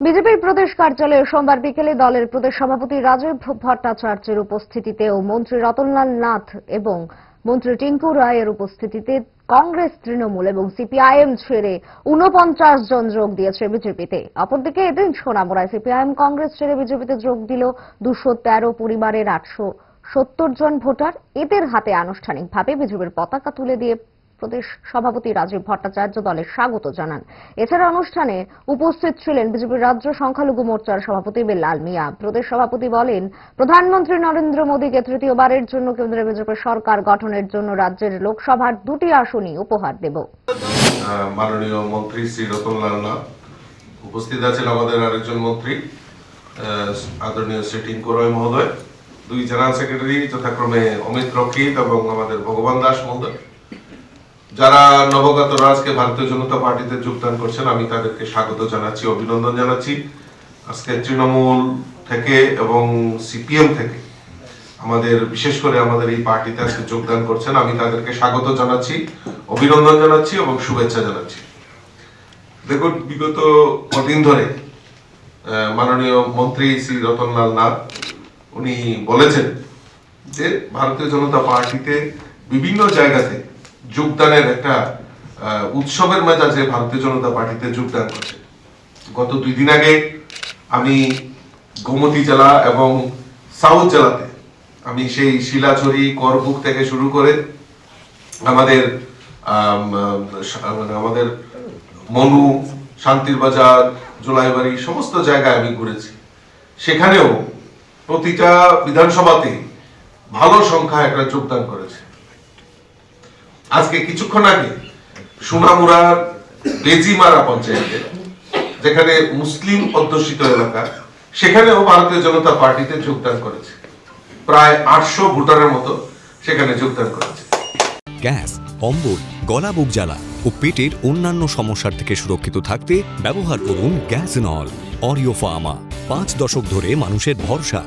বিজেপির প্রদেশ কার্যালয়ে সোমবার বিকেলে দলের প্রদেশ সভাপতি রাজীব ভট্টাচার্যের উপস্থিতিতে ও মন্ত্রী রতনলাল নাথ এবং মন্ত্রী টিঙ্কু রায়ের উপস্থিতিতে কংগ্রেস, তৃণমূল এবং সিপিআইএম ছেড়ে উনপঞ্চাশ জন যোগ দিয়েছে বিজেপিতে। অপরদিকে এদিন সোনামুড়ায় সিপিআইএম কংগ্রেস ছেড়ে বিজেপিতে যোগ দিল দুশো তেরো পরিবারের আটশো সত্তর জন ভোটার। এদের হাতে আনুষ্ঠানিকভাবে বিজেপির পতাকা তুলে দিয়ে প্রদেশ সভাপতি রাজীব ভট্টাচার্য দলের স্বাগত জানান। এছাড়া অনুষ্ঠানে উপস্থিত ছিলেন বিজেপির রাজ্য সংখ্যালঘু মোর্চার সভাপতি বেল্লাল মিয়া। প্রদেশ সভাপতি বলেন, প্রধানমন্ত্রী নরেন্দ্র মোদীকে তৃতীয়বারের জন্য কেন্দ্রে বিজেপির সরকার গঠনের জন্য রাজ্যের লোকসভার দুটি আসনই উপহার দেব। মাননীয় মন্ত্রী শ্রী রতনলাল নাথ। উপস্থিত আছেন আমাদের আরেকজন মন্ত্রী আদরণীয় শ্রী টিঙ্কু মহোদয়, দুই জেনারেল সেক্রেটারি যথাক্রমে অমিত রক্ষিত এবং আমাদের ভগবান দাস মহোদয়। যারা নবগত রাজকে ভারতীয় জনতা পার্টিতে যোগদান করছেন, আমি তাদেরকে স্বাগত জানাচ্ছি, অভিনন্দন জানাচ্ছি। আজকে তৃণমূল থেকে এবং সিপিএম থেকে আমাদের, বিশেষ করে আমাদের এই পার্টিতে আজকে যোগদান করছেন, আমি তাদেরকে স্বাগত জানাচ্ছি, অভিনন্দন জানাচ্ছি এবং শুভেচ্ছা জানাচ্ছি। দেখুন, বিগত কদিন ধরে মাননীয় মন্ত্রী শ্রী রতনলাল নাথ, উনি বলেছেন যে ভারতীয় জনতা পার্টিতে বিভিন্ন জায়গাতে যোগদানের একটা উৎসবের মেজাজে ভারতীয় জনতা পার্টিতে যোগদান করছে। গত দুই দিন আগে আমি গোমতী জেলা এবং সাউথ জেলাতে আমি সেই শিলাছড়ি, করবুক থেকে শুরু করে আমাদের মানে আমাদের মনু, শান্তির বাজার, জোলাইবাড়ি সমস্ত জায়গায় আমি ঘুরেছি। সেখানেও প্রতিটা বিধানসভাতে ভালো সংখ্যা একটা যোগদান করেছে। আজকে কিছুক্ষণ আগে সোনামুড়ার বেজিমারা পঞ্চায়েতে, যেখানে মুসলিম অধ্যুষিত এলাকা, সেখানেও ভারতীয় জনতা পার্টিতে যোগদান করেছে। প্রায় আটশো ভোটারের মতো সেখানে যোগদান করেছে। গ্যাস অম্বল গলা বুক জ্বালা ও পেটের অন্যান্য সমস্যার থেকে সুরক্ষিত থাকতে ব্যবহার করুন গ্যাস নল, অরিও ফার্মা। পাঁচ দশক ধরে মানুষের ভরসা।